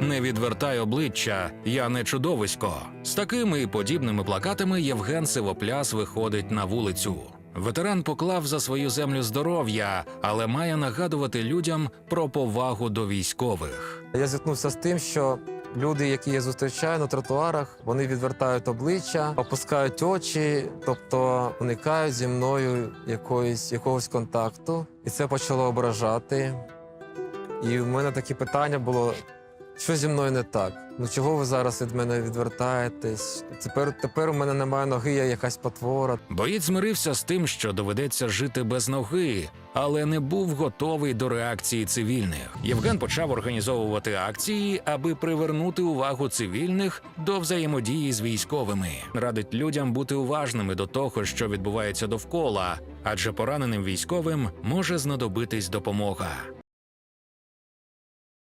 Не відвертай обличчя, я не чудовисько. З такими і подібними плакатами Євген Сивопляс виходить на вулицю. Ветеран поклав за свою землю здоров'я, але має нагадувати людям про повагу до військових. Я зіткнувся з тим, що люди, які я зустрічаю на тротуарах, вони відвертають обличчя, опускають очі, тобто уникають зі мною якоїсь, якогось контакту. І це почало ображати. І в мене таке питання було: що зі мною не так? Ну чого ви зараз від мене відвертаєтесь? Тепер, тепер у мене немає ноги, я якась потвора. Боєць змирився з тим, що доведеться жити без ноги, але не був готовий до реакції цивільних. Євген почав організовувати акції, аби привернути увагу цивільних до взаємодії з військовими. Радить людям бути уважними до того, що відбувається довкола, адже пораненим військовим може знадобитись допомога.